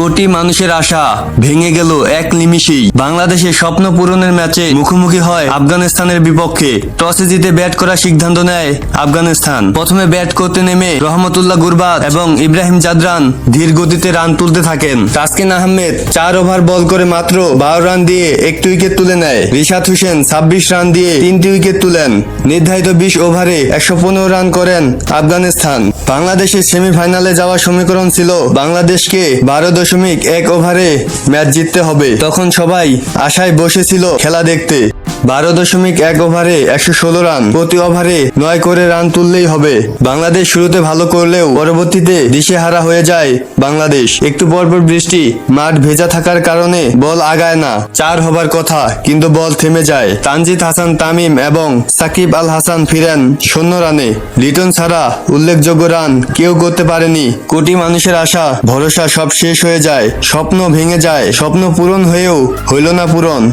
কোটি মানুষের আশা ভেঙে গেল এক নিমিষেই। বাংলাদেশের স্বপ্ন পূরণের ম্যাচে মুখোমুখি হয় আফগানিস্তানের বিপক্ষে। টসে জিতে ব্যাট করার সিদ্ধান্ত নেয় আফগানিস্তান। প্রথমে ব্যাট করতে নেমে রহমতুল্লাহ গুরবাদ এবং ইব্রাহিম জাদরান ধীর গতিতে রান তুলতে থাকেন। তাসকিন আহমেদ চার ওভার বল করে মাত্র বারো রান দিয়ে একটি উইকেট তুলে নেয়। রিশাদ হোসেন ছাব্বিশ রান দিয়ে তিনটি উইকেট তুলেন। নির্ধারিত বিশ ওভারে একশো পনেরো রান করেন আফগানিস্তান। বাংলাদেশের সেমিফাইনালে যাওয়ার সমীকরণ ছিল বাংলাদেশকে বারো দশমিক এক ওভারে ম্যাচ জিততে হবে। তখন সবাই আশায় বসেছিল খেলা দেখতে। বারো দশমিক এক ওভারে একশো ষোলো রান প্রতি ওভারে নয় করে রান তুললেই হবে। বাংলাদেশ শুরুতে ভালো করলেও পরবর্তীতে দিশেহারা হয়ে যায় বাংলাদেশ। একটু পরপর বৃষ্টি, মাঠ ভেজা থাকার কারণে বল আগায় না। চার হবার কথা, কিন্তু বল থেমে যায়। তানজিদ হাসান তামিম এবং সাকিব আল হাসান ফিরেন শূন্য রানে। লিটন ছাড়া উল্লেখযোগ্য রান কেউ করতে পারেনি। কোটি মানুষের আশা, ভরসা সব শেষ হয়ে যায়। স্বপ্ন ভেঙে যায়। স্বপ্ন পূরণ হয়েও হইল না পূরণ।